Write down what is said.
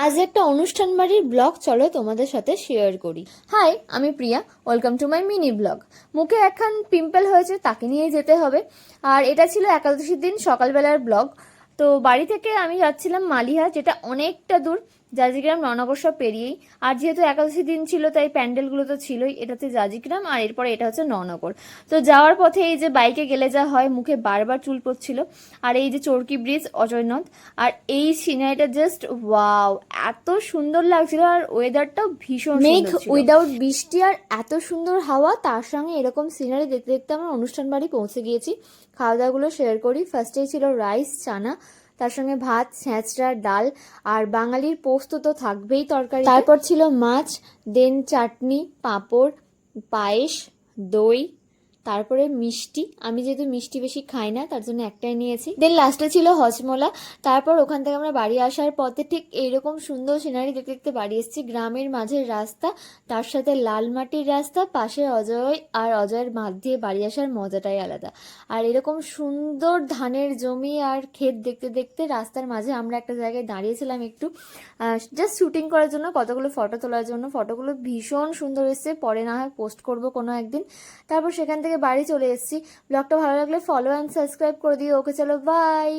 আজ একটা অনুষ্ঠান বাড়ির ব্লগ, চলো তোমাদের সাথে শেয়ার করি। হাই আমি Priya welcome to my mini blog মুখে এখন পিম্পল হয়েছে, তাকে নিয়ে যেতে হবে। আর এটা ছিল একাদশীর দিন, সকালবেলার ব্লগ তো বাড়ি থেকে আমি যাচ্ছিলাম মালিহা, যেটা অনেকটা দূর। জাজিগ্রাম ননগর সব পেরিয়েই। আর যেহেতু একাদশী দিন ছিল তাই প্যান্ডেলগুলো তো ছিলই। এটা হচ্ছে জাজিগ্রাম আর এরপরে এটা হচ্ছে ননগর। তো যাওয়ার পথে এই যে বাইকে গেলে যা হয় মুখে বারবার চুল পড়ছিল। আর এই যে চরকি ব্রিজ অজয়নদ। আর এই সিনারিটা জাস্ট ওয়াও এত সুন্দর লাগছিল আর ওয়েদারটাও ভীষণ মেঘ উইদাউট বৃষ্টি আর এত সুন্দর হাওয়া তার সঙ্গে এরকম সিনারি দেখতে দেখতে আমরা অনুষ্ঠান বাড়ি পৌঁছে গিয়েছি। খাওয়া দাওয়াগুলো শেয়ার করি। ফার্স্টেই ছিল রাইস চানা। তার সঙ্গে ভাত ছ্যাঁচড়া ডাল আর বাঙালির পোস্ত তো থাকবেই তরকারি তারপর ছিল মাছ, দেন চাটনি, পাঁপড়, পায়েস, দই তারপরে মিষ্টি। আমি যেহেতু মিষ্টি বেশি খাই না, তার জন্য একটাই নিয়েছি। দেন লাস্টে ছিল হজমোলা। তারপর ওখান থেকে আমরা বাড়ি আসার পথে ঠিক এইরকম সুন্দর সিনারি দেখতে দেখতে বাড়ি এসেছি। গ্রামের মাঝের রাস্তা, তার সাথে লাল মাটির রাস্তা, পাশে অজয় আর অজয়ের মাঠ দিয়ে বাড়ি আসার মজাটাই আলাদা। আর এরকম সুন্দর ধানের জমি আর ক্ষেত দেখতে দেখতে রাস্তার মাঝে আমরা একটা জায়গায় দাঁড়িয়েছিলাম একটু। জাস্ট শুটিং করার জন্য, কতগুলো ফটো তোলার জন্য। ফটোগুলো ভীষণ সুন্দর এসছে। পরে না হয় পোস্ট করব কোনো একদিন। তারপর সেখান থেকে বাড়ি চলে এসেছি। ব্লগটা ভালো লাগলে ফলো অ্যান্ড সাবস্ক্রাইব করে দিও। ওকে, চলো বাই